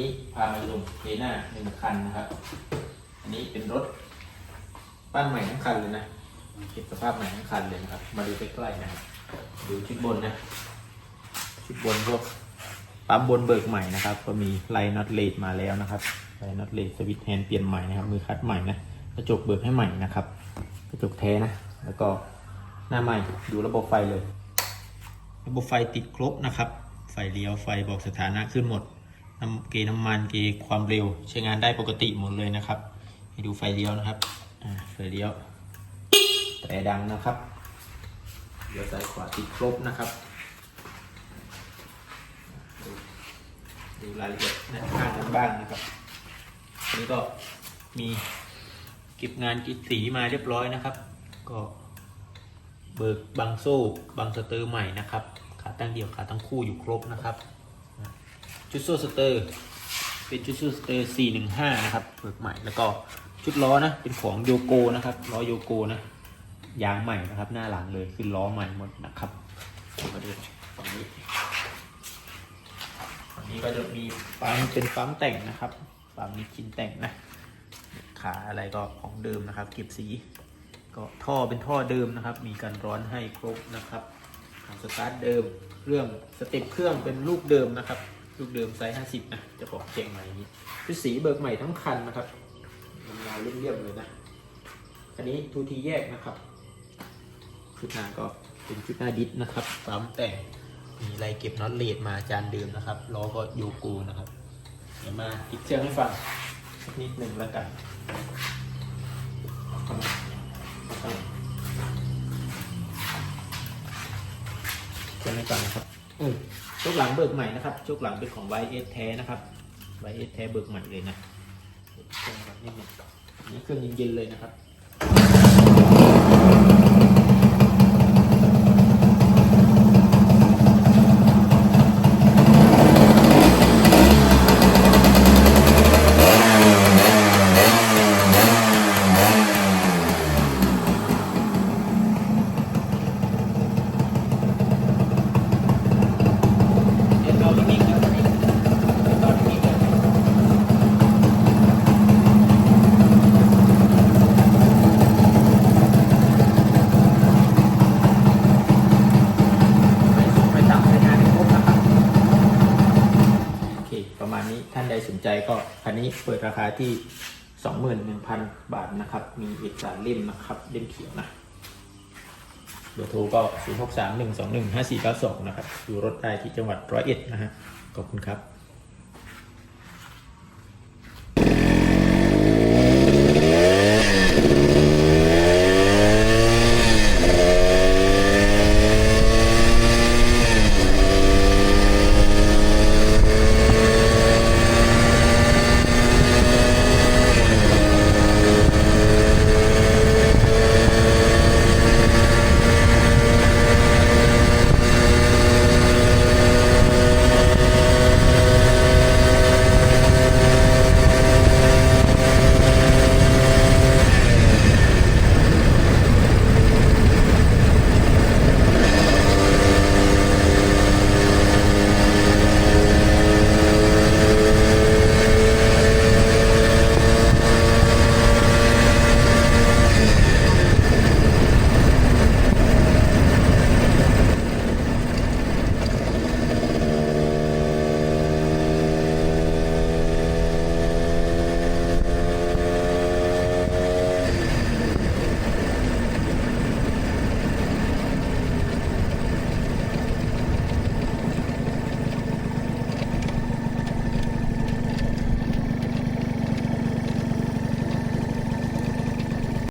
นี้พามาชมเทน่าหนึ่งคันนะครับ อันนี้เป็นรถปั้นใหม่ทั้งคันเลยนะเก็บสภาพใหม่ทั้งคันเลยนะครับ มาดูใกล้ๆนะครับดูชุดบนนะชุดบนพวกปั๊มบนเบิกใหม่นะครับ ก็มีไลน์น็อตเลดมาแล้วนะครับไลน์น็อตเลดสวิตช์แฮนด์เปลี่ยนใหม่นะครับ มือคัดใหม่นะกระจกเบิกให้ใหม่นะครับ กระจกแท้นะ แล้วก็หน้าใหม่ดูระบบไฟเลย ระบบไฟติดครบนะครับ ไฟเลี้ยวไฟบอกสถานะขึ้นหมด น้ำเกน้ำมันเกความเร็ว ใช้งานได้ปกติหมดเลยนะครับ ให้ดูไฟเลี้ยวนะครับไฟเลี้ยว แต่ดังนะครับเลี้ยวซ้ายขวาติดครบนะครับดูดูรายละเอียดด้านข้างกันบ้างนะครับอันนี้ก็มีเก็บงานกิดสีมาเรียบร้อยนะครับ ก็เบิกบางโซ่บางสเตอร์ใหม่นะครับ ขาตั้งเดี่ยวขาตั้งคู่อยู่ครบนะครับ ชุดโซ่สเตอร์เป็นชุดโซ่สเตอร์415 นะครับเบิกใหม่แล้วก็ชุดล้อนะเป็นของโยโกนะครับล้อโยโกนะยางใหม่นะครับ หน้าหลังเลยขึ้นล้อใหม่หมดนะครับมาดูฝั่งนี้ฝั่งนี้ก็จะมีปั๊มเป็นปั๊มแต่งนะครับปั๊มมีชิ้นแต่งนะขาอะไรก็ของเดิมนะครับ เก็บสี ก็ท่อเป็นท่อเดิมนะครับ มีการร้อนให้ครบนะครับสตาร์ทเดิมเครื่องสเต็ปเครื่องเป็นลูกเดิมนะครับ ลูกเดิมไซส์50นะจะบอกเจ๋งใหม่นี้ชุดสีเบิกใหม่ทั้งคันนะครับมันงานเรียบๆเลยนะ อันนี้ทูทีแยกนะครับ ชุดหน้าก็เป็นชุดหน้าดิสนะครับปั๊มแต่งมีไรเก็บน็อตเลดมาจานเดิมนะครับล้อก็โยกูนะครับ เดี๋ยวมาติดเครื่องให้ฟังสักนิดหนึ่งแล้วกันเครื่องให้ฟังนะครับเออ ชกหลังเบิกใหม่นะครับชกหลังเป็นของ YS แท้นะครับ YS แท้เบิกใหม่เลยนะเครื่องแบบนี้นี่เครื่องเย็นๆเลยนะครับ เดี๋ยวเราตรงนี้ครับเดี๋ยวเราตรงนี้ครับไปสูงไปต่ำไปงานให้ครบนะครับ โอเค ประมาณนี้ท่าน ใดสนใจก็คันนี้เปิดราคาที่ 21,000 บาทนะครับ มีเอกสารเล่มนะครับ เล่มเขียวนะเบอร์โทรก็ 0631215492 นะครับ ดูรถได้ที่จังหวัดร้อยเอ็ดนะฮะ ขอบคุณครับ